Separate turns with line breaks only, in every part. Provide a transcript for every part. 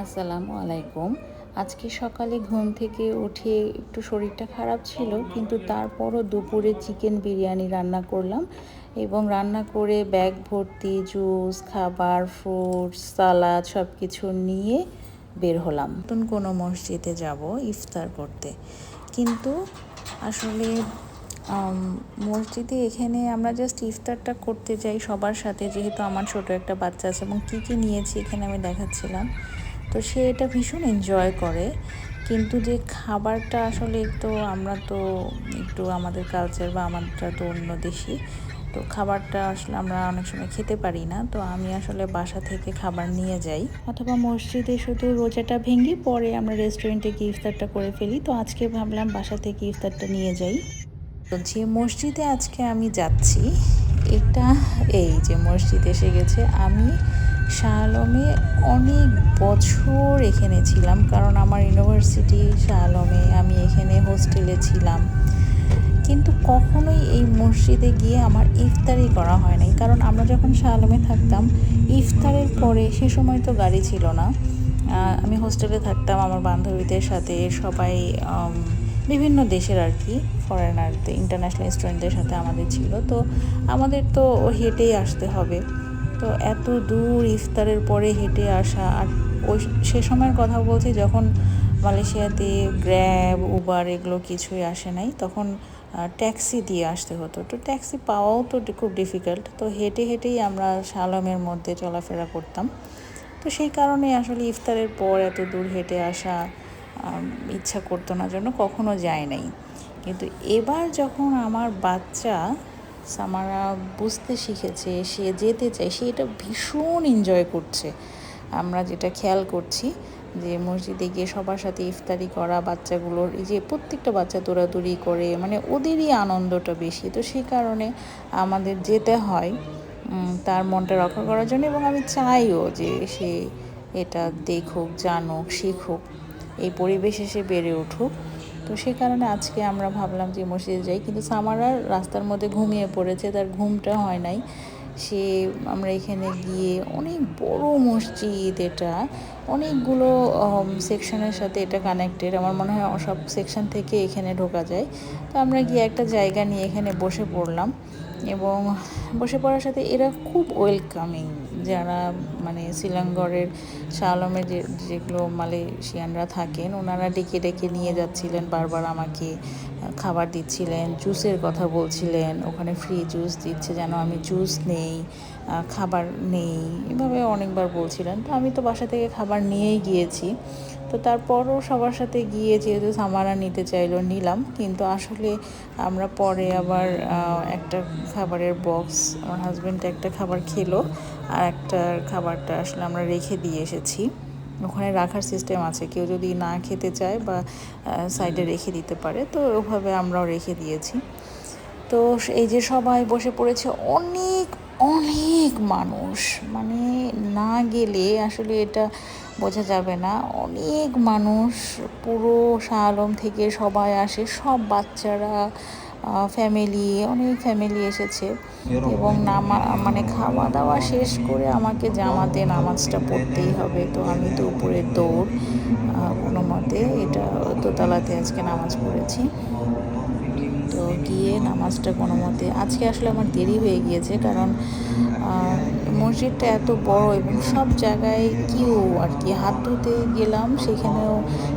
আসসালামু আলাইকুম। আজকে সকালে ঘুম থেকে উঠে একটু শরীরটা খারাপ ছিল, কিন্তু তারপরও দুপুরে চিকেন বিরিয়ানি রান্না করলাম এবং রান্না করে ব্যাগ ভর্তি, জুস, খাবার ফ্রুটস সালাদ সব কিছু নিয়ে বের হলাম। নতুন কোনো মসজিদে যাব ইফতার করতে। কিন্তু আসলে মসজিদে এখানে আমরা জাস্ট ইফতারটা করতে যাই সবার সাথে, যেহেতু আমার ছোট একটা বাচ্চা আছে এবং কী কী নিয়েছি এখানে আমি দেখাচ্ছিলাম। তো সে এটা ভীষণ এনজয় করে। কিন্তু যে খাবারটা আসলে তো আমরা তো একটু আমাদের কালচার বা আমারটা তো অন্য দেশি। তো খাবারটা আসলে আমরা অনেক সময় খেতে পারি না। তো আমি আসলে বাসা থেকে খাবার নিয়ে যাই। অথবা মসজিদে শুধু রোজাটা ভেঙে পরে আমরা রেস্টুরেন্টে গিয়ে ইফতারটা করে ফেলি। তো আজকে ভাবলাম বাসা থেকে ইফতারটা নিয়ে যাই। তো যে মসজিদে আজকে আমি যাচ্ছি। এটা এই যে মসজিদ এসে গেছে। আমি শাহ আলমে অনেক বছর এখানে ছিলাম, কারণ আমার ইউনিভার্সিটি শাহ আলমে আমি এখানে হোস্টেলে ছিলাম। কিন্তু কখনোই এই মসজিদে গিয়ে আমার ইফতারি করা হয় নাই, কারণ আমরা যখন শাহ আলমে থাকতাম, ইফতারের পরে সে সময় তো গাড়ি ছিল না। আমি হোস্টেলে থাকতাম, আমার বান্ধবীদের সাথে, সবাই বিভিন্ন দেশের আর কি ফরেনারদের ইন্টারন্যাশনাল স্টুডেন্টদের সাথে আমাদের ছিল। তো আমাদের তো হেঁটেই আসতে হবে। তো এত দূর ইফতারের পরে হেঁটে আসা, আর ওই সে সময়ের কথা বলছি যখন মালয়েশিয়াতে গ্র্যাব উবার এগুলো কিছুই আসে নাই, তখন ট্যাক্সি দিয়ে আসতে হতো। তো ট্যাক্সি পাওয়াও তো খুব ডিফিকাল্ট তো হেঁটে হেঁটেই আমরা শালমের মধ্যে চলাফেরা করতাম। তো সেই কারণে আসলে ইফতারের পর এত দূর হেঁটে আসা ইচ্ছা করতো না জন্য কখনো যায় নাই। কিন্তু এবার যখন আমার বাচ্চা সামারা বুঝতে শিখেছে, সে যেতে চায়, সে এটা ভীষণ এনজয় করছে। আমরা যেটা খেয়াল করছি যে মসজিদে গিয়ে সবার সাথে ইফতারি করা, বাচ্চাগুলোর এই যে প্রত্যেকটা বাচ্চা দৌড়াদৌড়ি করে মানে ওদেরই আনন্দটা বেশি। তো সেই কারণে আমাদের যেতে হয় তার মনটা রক্ষা করার জন্য এবং আমি চাইও যে সে এটা দেখুক, জানুক, শিখুক। এই পরিবেশে সে বেড়ে উঠুক। তো সে কারণে আজকে আমরা ভাবলাম যে মসজিদে যাই। কিন্তু সামারার রাস্তার মধ্যে ঘুমিয়ে পড়েছে, তার ঘুমটা হয় নাই। সে আমরা এখানে গিয়ে অনেক বড় মসজিদ এটা, অনেকগুলো সেকশনের সাথে এটা কানেক্টেড আমার মনে হয় সব সেকশন থেকে এখানে ঢোকা যায়। তো আমরা গিয়ে একটা জায়গা নিয়ে এখানে বসে পড়লাম। এবং বসে পড়ার সাথে এরা খুব ওয়েলকামিং যারা মানে শিলংগড়ের শাহ আলমের যে, যেগুলো মালয়েশিয়ানরা থাকেন, ওনারা ডেকে ডেকে নিয়ে যাচ্ছিলেন, বারবার আমাকে খাবার দিচ্ছিলেন জুসের কথা বলছিলেন। ওখানে ফ্রি জুস দিচ্ছে যেন আমি জুস নেই। খাবার নেই। এভাবে অনেকবার বলছিলেন। তো আমি তো বাসা থেকে খাবার নিয়েই গিয়েছি। তো তারপরও সবার সাথে গিয়ে যেহেতু সামারা নিতে চাইলো, নিলাম। কিন্তু আসলে আমরা পরে আবার একটা খাবারের বক্স আমার হাজব্যান্ড একটা খাবার খেলো। আর একটা খাবারটা আসলে আমরা রেখে দিয়ে এসেছি। ওখানে রাখার সিস্টেম আছে। কেউ যদি না খেতে চায় বা সাইডে রেখে দিতে পারে, তো ওভাবে আমরাও রেখে দিয়েছি। তো এই যে সবাই বসে পড়েছে, অনেক অনেক মানুষ মানে না গেলে আসলে এটা বোঝা যাবে না। অনেক মানুষ পুরো শাহ আলম থেকে সবাই আসে, সব বাচ্চারা ফ্যামিলি অনেক ফ্যামিলি এসেছে। এবং নামা মানে খাওয়া দাওয়া শেষ করে আমাকে জামাতে নামাজটা পড়তেই হবে। তো আমি তো উপরে দৌড় কোনো মতে এটা দোতলাতে আজকে নামাজ পড়েছি। তো গিয়ে নামাজটা কোনো মতে, আজকে আসলে আমার দেরি হয়ে গিয়েছে কারণ মসজিদটা এত বড় এবং সব জায়গায় কিউ আর কি। হাত ধুতে গেলাম, সেখানেও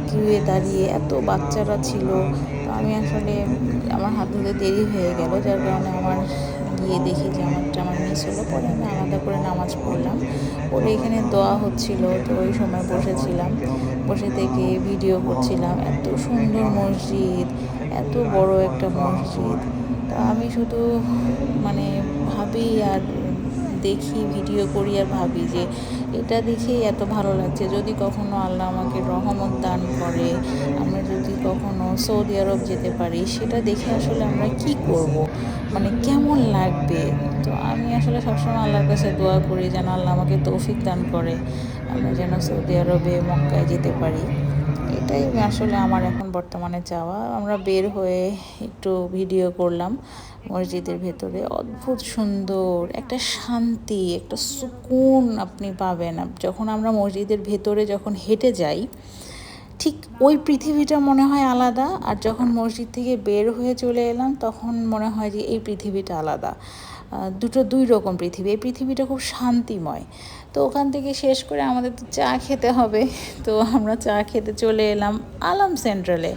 কিউয়ে দাঁড়িয়ে এত বাচ্চারা ছিল। তো আমি আসলে আমার হাত ধুতে দেরি হয়ে গেল, যার কারণে আমার গিয়ে দেখি যে আমারটা আমার মিস হলো। পরে আমি আলাদা করে নামাজ পড়লাম। পরে এখানে দোয়া হচ্ছিল, তো ওই সময় বসেছিলাম। বসে থেকে ভিডিও করছিলাম, এত সুন্দর মসজিদ, এত বড় একটা মসজিদ। তা আমি শুধু মানে ভাবি আর দেখি ভিডিও করি আর ভাবি যে এটা দেখেই এত ভালো লাগছে। যদি কখনো আল্লাহ আমাকে রহমত দান করে, আমরা যদি কখনো সৌদি আরব যেতে পারি, সেটা দেখে আসলে আমরা কি করব? মানে কেমন লাগবে? তো আমি আসলে সবসময় আল্লাহর কাছে দোয়া করি যেন আল্লাহ আমাকে তৌফিক দান করে, আমরা যেন সৌদি আরবে, মক্কায় যেতে পারি। এটাই আসলে আমার এখন বর্তমানে চাওয়া আমরা বের হয়ে একটু ভিডিও করলাম মসজিদের ভেতরে। অদ্ভুত সুন্দর, একটা শান্তি, একটা সুকুন আপনি পাবেন। যখন আমরা মসজিদের ভেতরে যখন হেঁটে যাই, ঠিক ওই পৃথিবীটা মনে হয় আলাদা। আর যখন মসজিদ থেকে বের হয়ে চলে এলাম, তখন মনে হয় যে এই পৃথিবীটা আলাদা। দুটো দুই রকম পৃথিবী। এই পৃথিবীটা খুব শান্তিময়। তো ওখান থেকে শেষ করে আমাদের তো চা খেতে হবে। তো আমরা চা খেতে চলে এলাম আলাম সেন্ট্রালে।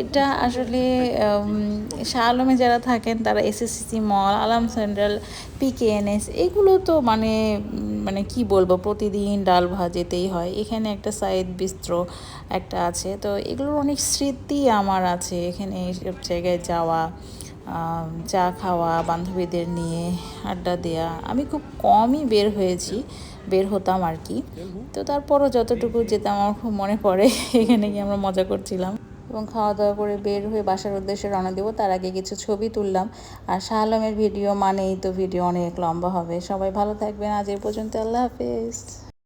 এটা আসলে উম, শাহ আলমে যারা থাকেন তারা এসএসসি মল আলাম সেন্ট্রাল পিকেএনএস এগুলো তো মানে মানে কি বলব প্রতিদিন ডাল ভাত যেতেই হয়। এখানে একটা সাইদ বিস্ত্র একটা আছে। তো এগুলোর অনেক স্মৃতি আমার আছে এখানে এইসব জায়গায় যাওয়া। চা খাওয়া, বান্ধবীদের নিয়ে আড্ডা দেওয়া আমি খুব কমই বের হয়েছি, বের হতাম আর কি। তো তারপরও যতটুকু যেতাম, আমার খুব মনে পড়ে, এখানে গিয়ে আমরা মজা করছিলাম। এবং খাওয়া দাওয়া করে বের হয়ে বাসার উদ্দেশ্যে রওনা দেবো। তার আগে কিছু ছবি তুললাম। আর শাহ আলমের ভিডিও মানেই তো ভিডিও অনেক লম্বা হবে। সবাই ভালো থাকবেন। আজ এই পর্যন্ত। আল্লাহ হাফেজ।